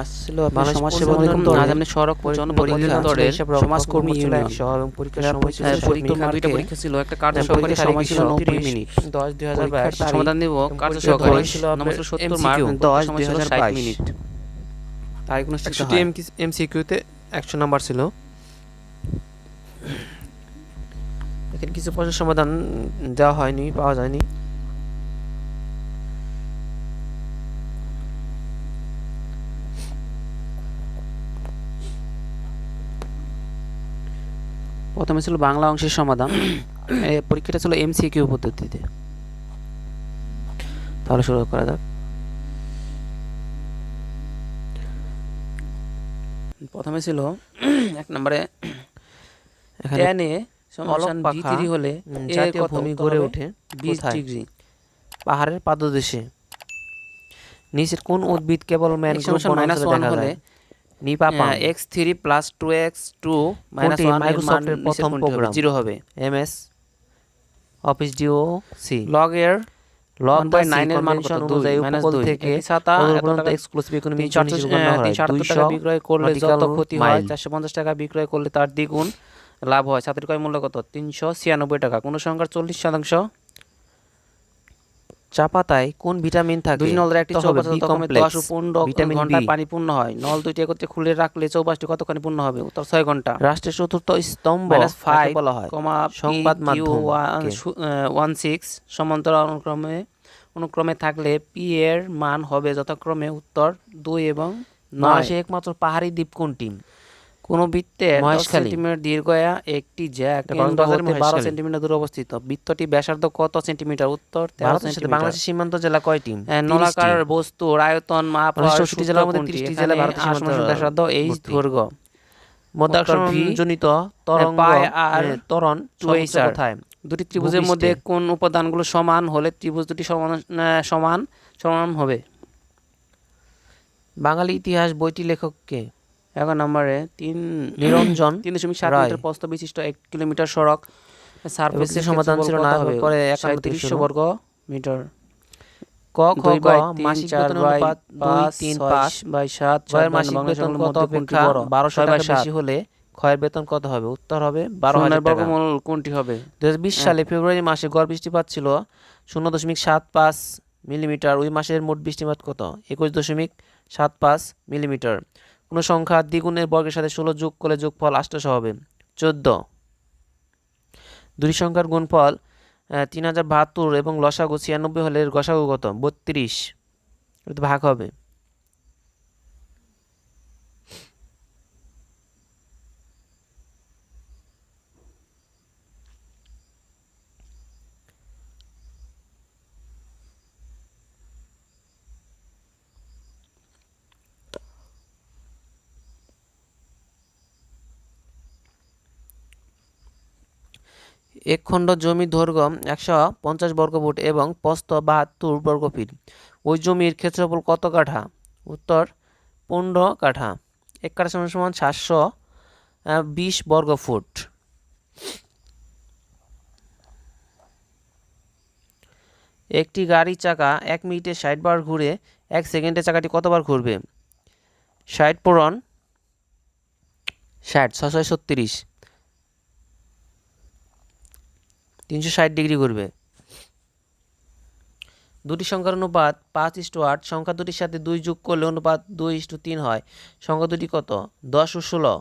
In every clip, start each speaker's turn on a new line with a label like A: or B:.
A: আসছিল
B: বাংলাদেশ
A: সমাজসেবা
B: পরিবহন
A: অধিদপ্তর
B: আজ আপনি সড়ক
A: সমাজকর্মী ইউনিয়ন
B: একশো পরীক্ষার সময় ছিল
A: পরীক্ষা
B: পরীক্ষা
A: পরীক্ষা
B: দুইটা পরীক্ষা ছিল একটা কার্য সহকারী
A: সময় ছিল
B: 30
A: মিনিট।
B: দশ দুই হাজার
A: পরীক্ষার
B: বাইশ।
A: তারিখ
B: সমাধান দিব কার্য সহকারী ছিল নম্বর সত্তর
A: MCQ,
B: মার্ক
A: দশ
B: সময় ছিল
A: 2022
B: মিনিট।
A: তারিখ অনুষ্ঠিত
C: একশোটি এমসিকিউতে একশো নাম্বার ছিল। এখানে কিছু প্রশ্নের সমাধান দেওয়া হয়নি পাওয়া যায়নি।
A: প্রথমে ছিল বাংলা অংশের সমাধান পরীক্ষাটা ছিল এমসিকিউ পদ্ধতিতে। তাহলে শুরু করা যাক। প্রথমে ছিল এক নম্বরে
B: এখানে
A: থ্রি হলে
B: জাতীয় ভূমি গড়ে ওঠে
A: বিশ ডিগ্রি।
B: পাহাড়ের পাদদেশে। নিচের কোন উদ্ভিদ কেবল ম্যানগ্রোভ বনাঞ্চলে দেখা
A: হলে
B: যায় নিপাপাম
A: x three plus two x two minus one
B: মাইক্রোসফটের প্রথম প্রোগ্রাম?
A: জিরো হবে।
B: এমএস অফিস ডিও সি।
A: লগ এর
B: লগ বাই
A: 1/9 এর
B: মান
A: কত?
B: অনুযায়ী উপকূল। থেকে পর্যন্ত এক্সক্লুসিভ ইকোনমি
A: তিনশো আটচল্লিশ তিনশো আটাত্তর টাকা বিক্রয় করলে যত ক্ষতি হয় চারশো পঞ্চাশ টাকা বিক্রয় করলে তার দ্বিগুণ লাভ হয়। ছাত্রের ক্রয় মূল্য কত? তিনশো ছিয়ানব্বই টাকা। কোন সংখ্যার চল্লিশ শতাংশ?
B: চা পাতায় কোন ভিটামিন থাকে?
A: দুই নলের একটি চৌবাচ্চা
B: বি
A: দশ ও পনেরো
B: ভিটামিন
A: ঘন্টায়
B: বি।
A: পানি পূর্ণ হয়। নল দুইটি একত্রে খুলে রাখলে চৌবাশটি কতক্ষণে পূর্ণ হবে? উত্তর ছয় ঘণ্টা।
B: রাষ্ট্রের চতুর্থ স্তম্ভ
A: ফাইভ
B: বলা হয়।
A: কমা
B: সংবাদ মাধ্যম?
A: ওয়ান সিক্স সমান্তরাল অনুক্রমে অনুক্রমে থাকলে পি এর মান হবে যথাক্রমে উত্তর দুই এবং নয়।
B: একমাত্র পাহাড়ি দ্বীপ কোনটি?
A: কোন বৃত্তের দশ। সেন্টিমিটার দীর্ঘয়া একটি জ্যাক কেন্দ্র হতে বারো সেন্টিমিটার দূরে অবস্থিত। বৃত্তটি ব্যাসার্ধ কত সেন্টিমিটার? উত্তর তেরো সেন্টিমিটার।
B: বাংলাদেশের সীমান্ত জেলা কয়টি?
A: নলাকার বস্তুর আয়তন মাপ
B: জেলার মধ্যে
A: সূত্র
B: 30টি জেলা ভারতের সীমান্ত
A: ব্যাসার্ধ এইচ। দৈর্ঘ্য
B: মধ্যাকর্ষণ জনিত তরঙ্গ
A: আর
B: ত্বরণ। কোথায়?
A: দুটি ত্রিভুজের মধ্যে কোন উপাদানগুলো সমান হলে ত্রিভুজ দুটি সমান সমান সমান হবে?
B: বাঙালি ইতিহাস বইটি লেখককে
A: এগারো নম্বরে তিন
B: নিরঞ্জন
A: তিন দশমিক সাত মিটার প্রস্থ বিশিষ্ট এক কিলোমিটার সড়ক। সার্ফেসের
B: সমাধান ছিল না, পরে একান্ন থেকে
A: বর্গ মিটার।
B: ক খ গ মাসিক বেতন
A: বাই
B: অনুপাত ছয়ের মাসিক বেতন কত অপেক্ষা টাকা বেশি হলে ক্ষয়ের বেতন কত হবে? উত্তর হবে টাকা।
A: বর্গমূল কোনটি হবে?
B: বিশ সালে ফেব্রুয়ারি মাসে গড় বৃষ্টিপাত ছিল শূন্য দশমিক সাত পাঁচ মিলিমিটার। ওই মাসের মোট বৃষ্টিপাত কত? একুশ দশমিক সাত পাঁচ মিলিমিটার। কোনো সংখ্যা দ্বিগুণের বর্গের সাথে ষোলো যোগ করলে যোগফল আষ্টশো হবে। চোদ্দ। দুই সংখ্যার গুণফল তিন হাজার বাহাত্তর এবং লসাগু ছিয়ানব্বই হলে গসাগু কত? বত্রিশ। ভাগ হবে। এক খণ্ড জমি দৈর্ঘ্য একশো পঞ্চাশ বর্গফুট এবং প্রস্থ বাহাত্তর বর্গফিট। ওই জমির ক্ষেত্রফল কত কাঠা? উত্তর, পনেরো কাঠা। এক কাঠা সমান সমান সাতশো বিশ বর্গফুট। একটি গাড়ি চাকা এক মিনিটে ষাট বার ঘুরে এক সেকেন্ডে চাকাটি কতবার ঘুরবে? ষাট পূরণ ষাট, ছশো ছত্রিশ। তিনশো ষাট ডিগ্রি ঘুরবে। দুটি সংখ্যার অনুপাত পাঁচ ইস্টু আট, সংখ্যা দুটির সাথে দুই যোগ করলে অনুপাত দুই ইস্টু তিন হয়। সংখ্যা দুটি কত? দশ ও ষোলো।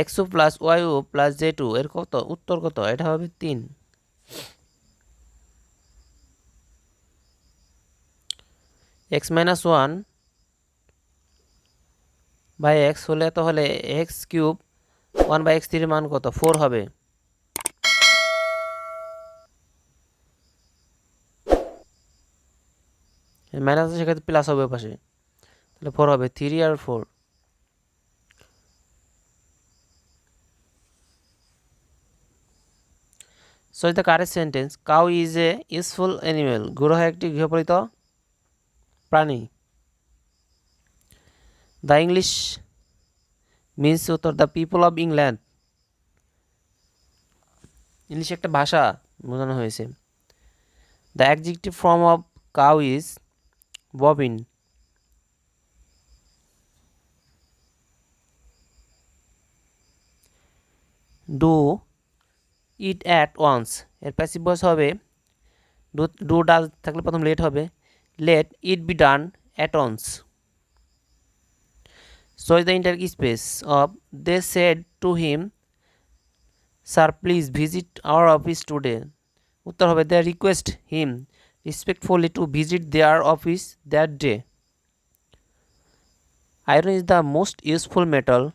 B: এক্স ও প্লাস ওয়াই ও প্লাস জে টু এর কত? উত্তর কত? এটা হবে তিন। X minus one by x হলে তাহলে x cube one by x থ্রির মান কত? ফোর হবে। মাইনাস আছে, সেক্ষেত্রে প্লাস হবে পাশে তাহলে ফোর হবে three R four so the correct sentence cow is a useful animal গরু হয় একটি গৃহপালিত প্রাণী। দ্য ইংলিশ মিন্স উত্তর the people of England English একটা ভাষা বোঝানো হয়েছে। The adjective form of cow is bovine. Do it at once এর প্যাসিভ বয়স হবে। ডু ডু ডাল থাকলে প্রথম লেট হবে। Let it be done at once so is the inter space of they said to him sir please visit our office today উত্তর হবে they request him respectfully to visit their office that day Iron is the most useful metal.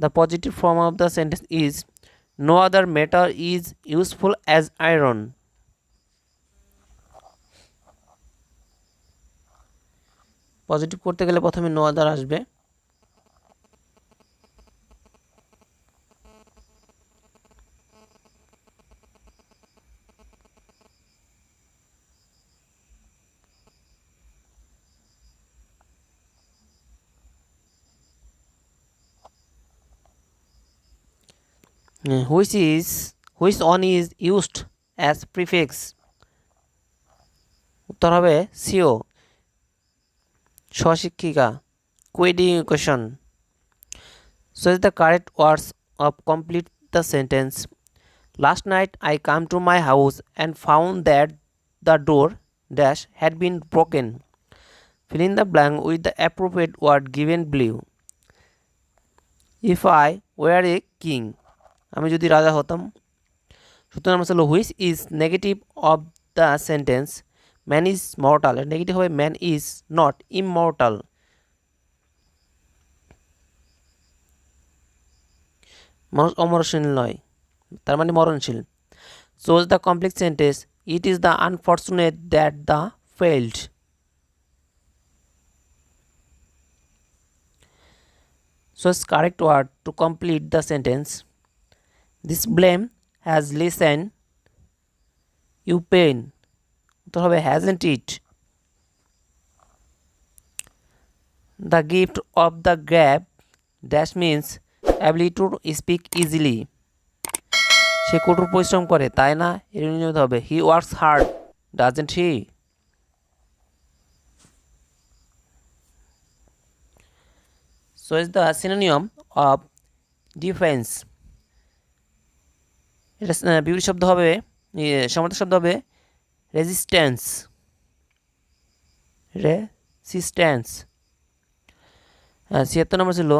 B: The positive form of the sentence is No other metal is useful as iron. Positive করতে গেলে প্রথমে no other আসবে Uh, which is which one is used as prefix উত্তর হবে CO স্বশিক্ষিকা কুইডি কোয়েশন is the correct words of complete the sentence last night i come to my house and found that the door dash had been broken fill in the blank with the appropriate word given below if i were a king আমি যদি রাজা হতাম। সুতরাং আমার হলো which is negative of the sentence man is mortal negative হবে man is not immortal মানুষ অমরণশীল নয় তার মানে মরণশীল। সোজ the complex sentence it is the unfortunate that the failed So, it's correct word to complete the sentence. This blame has listened. You pain. উত্তর হবে hasn't it? The gift of the grab dash means ability to speak easily. সে কঠোর পরিশ্রম করে তাই না এর নিয়মিত হবে he works hard doesn't he So is the synonym of defense. এটা বিপরীত শব্দ হবে সমার্থক শব্দ হবে রেজিস্ট্যান্স রেসিস্ট্যান্স ছিয়াত্তর নম্বর ছিল,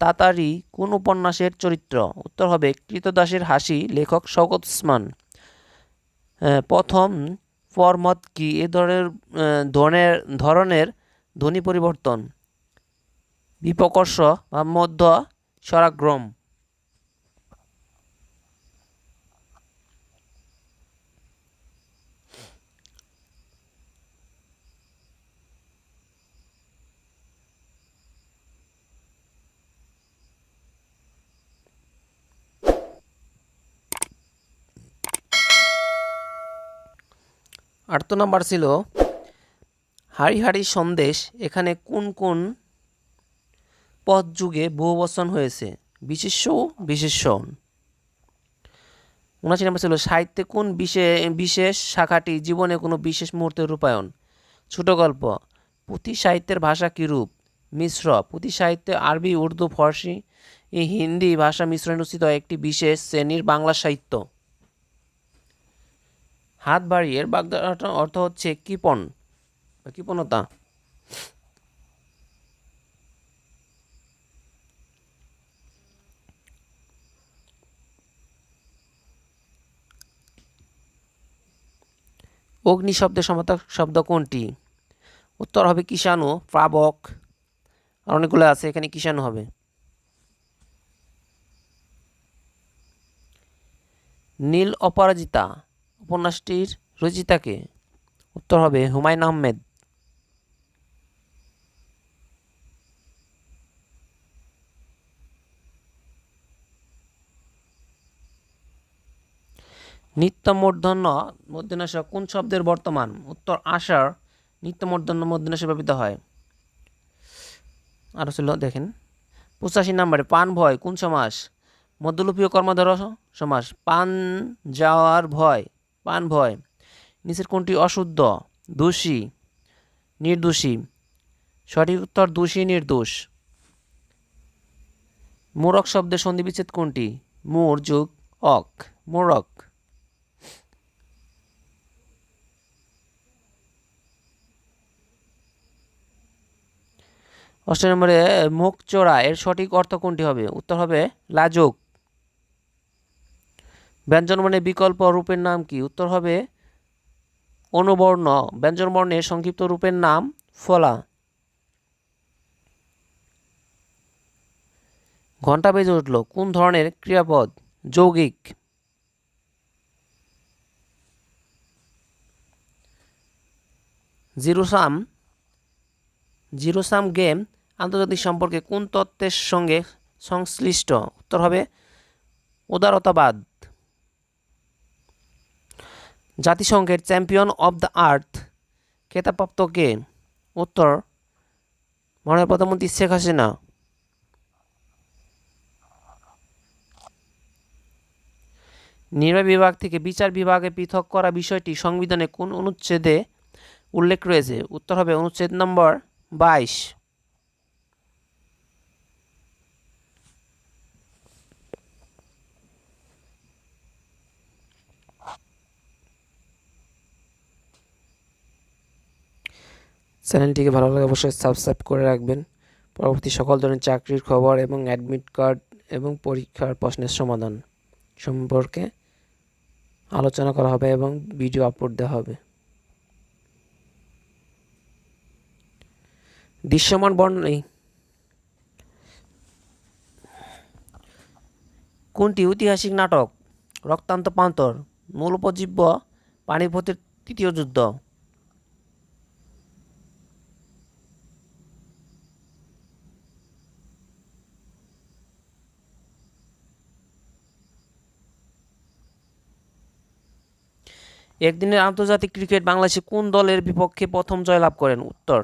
B: তাতারি কোন উপন্যাসের চরিত্র? উত্তর হবে, কৃতদাসের হাসি লেখক শওকত ওসমান প্রথম ফরমত কি? এ ধরনের ধরনের ধরনের ধ্বনি পরিবর্তন। বিপকর্ষ বা মধ্য স্বরাগ্রম আট নাম্বার ছিল হাড়ি হাড়ি সন্দেশ এখানে কোন কোন পদ যুগে বহুবচন হয়েছে? বিশেষ্য বিশেষণ উনাশি নম্বর ছিল, সাহিত্যে কোন বিশেষ বিশেষ শাখাটি জীবনে কোনো বিশেষ মুহূর্তের রূপায়ণ? ছোট গল্প, পুঁথি সাহিত্যের ভাষা কীরূপ মিশ্র, পুঁথি সাহিত্যে আরবি, উর্দু, ফার্সি হিন্দি ভাষা মিশ্রণ রচিত একটি বিশেষ শ্রেণির বাংলা সাহিত্য। হাত বাড়িয়ে বাগদার অর্থ হচ্ছে কৃপণ কৃপণতা। অগ্নি শব্দের সমার্থক শব্দ কোনটি? উত্তর হবে কিষাণু প্রাবক আর অনেকগুলো আছে, এখানে কিষাণু হবে। নীল অপরাজিতা। উপন্যাসটির রচিতাকে উত্তর হবে হুমায়ুন আহমেদ। নিত্য নিত্যমূর্ধন্য মধ্যনাশ কোন শব্দের বর্তমান? উত্তর আশার নিত্যমূর্ধন্য মধ্যনাশে ব্যবহৃত হয়। আরও ছিল দেখেন, পঁচাশি নম্বরে, পান ভয় কোন সমাস? মধ্যলোপীয় কর্মধর সমাস, পান যাওয়ার ভয়। পান ভয় নিচের কোনটি অশুদ্ধ, দোষী, নির্দোষী। সঠিক উত্তর, দোষী, নির্দোষ। মোরক শব্দের সন্ধিবিচ্ছেদ কোনটি মোর যুগ অক, মোরক। অষ্টম নম্বরে, মুখ চোরা এর সঠিক অর্থ কোনটি হবে, উত্তর হবে, লাজুক। ব্যঞ্জনবর্ণে বিকল্প রূপের নাম কি? উত্তর হবে অনুবর্ণ। ব্যঞ্জনবর্ণের সংক্ষিপ্ত রূপের নাম ফলা। ঘণ্টা বেজে উঠল। কোন ধরনের ক্রিয়াপদ? যৌগিক। জিরোসাম। জিরোসাম গেম আন্তর্জাতিক সম্পর্কে কোন তত্ত্বের সঙ্গে সংশ্লিষ্ট? উত্তর হবে উদারতাবাদ। জাতিসংঘের চ্যাম্পিয়ন অব দ্য আর্থ, খেতাবপ্রাপ্ত কে? উত্তর, মাননীয় প্রধানমন্ত্রী শেখ হাসিনা। নির্বাহী বিভাগ থেকে বিচার বিভাগে পৃথক করা বিষয়টি সংবিধানে কোন অনুচ্ছেদে উল্লেখ রয়েছে? উত্তর হবে অনুচ্ছেদ নম্বর বাইশ।
C: চ্যানেলটিকে ভালো লাগে অবশ্যই সাবস্ক্রাইব করে রাখবেন। পরবর্তী সকল ধরনের চাকরির খবর এবং অ্যাডমিট কার্ড এবং পরীক্ষার প্রশ্নের সমাধান সম্পর্কে আলোচনা করা হবে এবং ভিডিও আপলোড দেওয়া হবে। দৃশ্যমান বর্ণই
B: কোনটি ঐতিহাসিক নাটক? রক্তান্ত প্রান্তর মূল উপজীব্য, পানিপথের তৃতীয় যুদ্ধ। একদিনের আন্তর্জাতিক ক্রিকেট বাংলাদেশে কোন দলের বিপক্ষে প্রথম জয়লাভ করেন? উত্তর।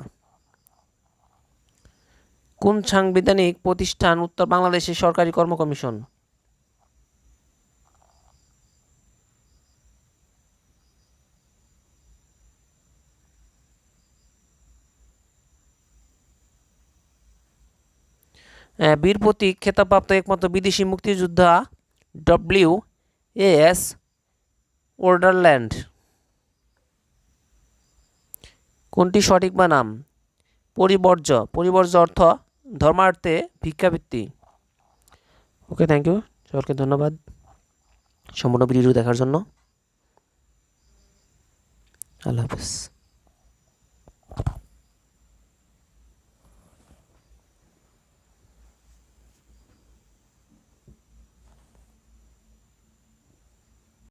B: কোন সাংবিধানিক প্রতিষ্ঠান উত্তর বাংলাদেশের সরকারি কর্ম কমিশন বীর প্রতীক খেতাবপ্রাপ্ত একমাত্র বিদেশি মুক্তিযোদ্ধা ডব্লিউ এস ওর্ডারল্যান্ড কোনটি সঠিক বা নাম? পরিবর্জ্য। পরিবর্য অর্থ ধর্মার্থে ভিক্ষাবৃত্তি।
C: ওকে থ্যাংক ইউ সবাইকে ধন্যবাদ
B: সম্পূর্ণ ভিডিও দেখার জন্য।
C: আল্লাহ হাফিজ।